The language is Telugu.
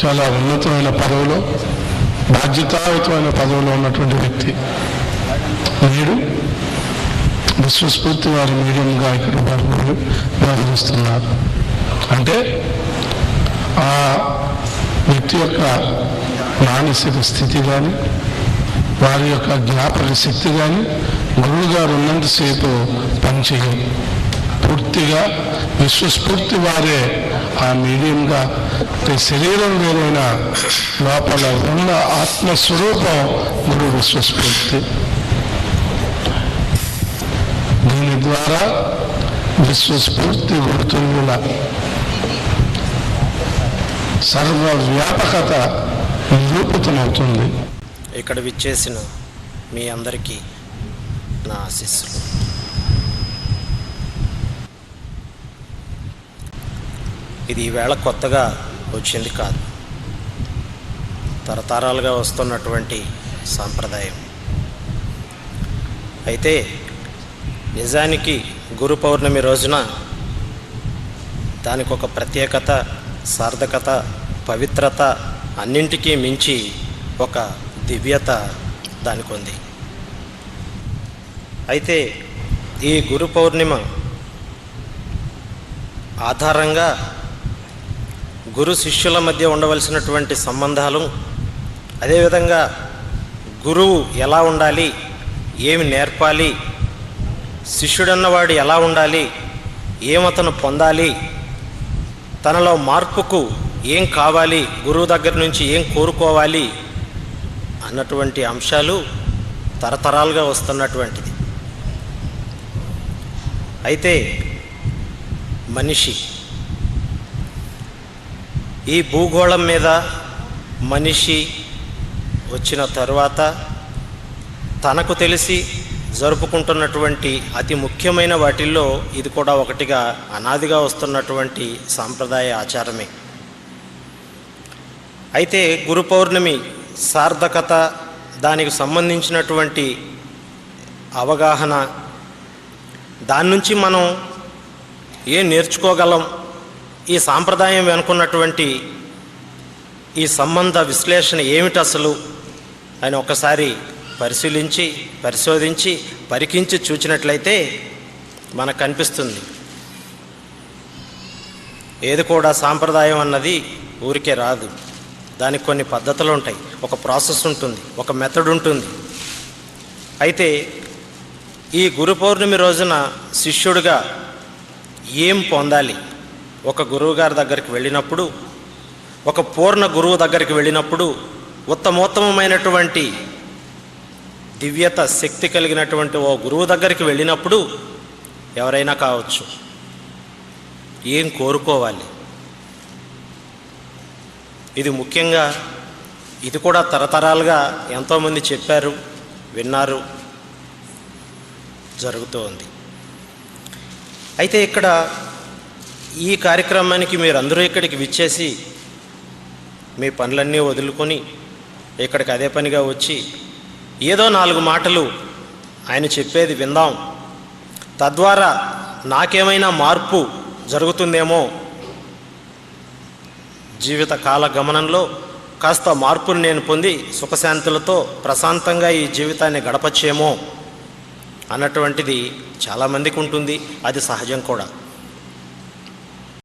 చాలా ఉన్నతమైన పదవిలో బాధ్యతాయుతమైన పదవిలో ఉన్నటువంటి వ్యక్తి. నేడు విశ్వస్ఫూర్తి వారి మీడియంగా ఇక్కడ వారు వ్యవహరిస్తున్నారు అంటే ఆ వ్యక్తి యొక్క మానసిక స్థితి కానీ వారి యొక్క జ్ఞాపక శక్తి కానీ గురువు గారు ఉన్నంతసేపు పనిచేయం పూర్తిగా విశ్వస్ఫూర్తి వారే ఆ మీడియంగా. శరీరం వేరైన లోపల ఉన్న ఆత్మస్వరూపం గురు విశ్వస్ఫూర్తి. దీని ద్వారా విశ్వస్ఫూర్తి గుర్తుల సర్వవ్యాపకత నిరూపితమవుతుంది. ఇక్కడ విచ్చేసిన మీ అందరికీ నా ఆశీస్సులు ఇది ఈవేళ కొత్తగా వచ్చింది కాదు. తరతరాలుగా వస్తున్నటువంటి సాంప్రదాయం. అయితే నిజానికి గురు పౌర్ణమి రోజున దానికి ఒక ప్రత్యేకత సార్థకత పవిత్రత అన్నింటికీ మించి ఒక దివ్యత దానికి ఉంది. అయితే ఈ గురు పౌర్ణిమ ఆధారంగా గురు శిష్యుల మధ్య ఉండవలసినటువంటి సంబంధాలు అదేవిధంగా గురువు ఎలా ఉండాలి ఏమి నేర్పాలి శిష్యుడన్నవాడు ఎలా ఉండాలి ఏమతను పొందాలి తనలో మార్పుకు ఏం కావాలి గురువు దగ్గర నుంచి ఏం కోరుకోవాలి అన్నటువంటి అంశాలు తరతరాలుగా వస్తున్నటువంటిది. అయితే మనిషి ఈ భూగోళం మీద మనిషి వచ్చిన తరువాత తనకు తెలిసి జరుపుకుంటున్నటువంటి అతి ముఖ్యమైన వాటిల్లో ఇది కూడా ఒకటిగా అనాదిగా వస్తున్నటువంటి సాంప్రదాయ ఆచారమే. అయితే గురు పౌర్ణమి సార్థకత దానికి సంబంధించినటువంటి అవగాహన దాని నుంచి మనం ఏం నేర్చుకోగలం ఈ సాంప్రదాయం వెనుకున్నటువంటి ఈ సంబంధ విశ్లేషణ ఏమిటి అసలు అని ఒకసారి పరిశీలించి పరిశోధించి పరికించి చూచినట్లయితే మనకు కనిపిస్తుంది. ఏది కూడా సాంప్రదాయం అన్నది ఊరికే రాదు. దానికి కొన్ని పద్ధతులు ఉంటాయి. ఒక ప్రాసెస్ ఉంటుంది. ఒక మెథడ్ ఉంటుంది. అయితే ఈ గురు పౌర్ణమి రోజున శిష్యుడిగా ఏం పొందాలి? ఒక గురువుగారి దగ్గరికి వెళ్ళినప్పుడు ఒక పూర్ణ గురువు దగ్గరికి వెళ్ళినప్పుడు ఉత్తమోత్తమమైనటువంటి దివ్యత శక్తి కలిగినటువంటి ఓ గురువు దగ్గరికి వెళ్ళినప్పుడు ఎవరైనా కావచ్చు. ఏం కోరుకోవాలి? ఇది ముఖ్యంగా ఇది కూడా తరతరాలుగా ఎంతోమంది చెప్పారు విన్నారు జరుగుతూ ఉంది అయితే ఇక్కడ ఈ కార్యక్రమానికి మీరందరూ ఇక్కడికి విచ్చేసి మీ పనులన్నీ వదులుకొని ఇక్కడికి అదే పనిగా వచ్చి ఏదో నాలుగు మాటలు ఆయన చెప్పేది విందాం. తద్వారా నాకేమైనా మార్పు జరుగుతుందేమో? జీవిత కాల గమనంలో కాస్త మార్పును నేను పొంది సుఖశాంతులతో ప్రశాంతంగా ఈ జీవితాన్ని గడపచ్చేమో? అన్నటువంటిది చాలామందికి ఉంటుంది. అది సహజం కూడా.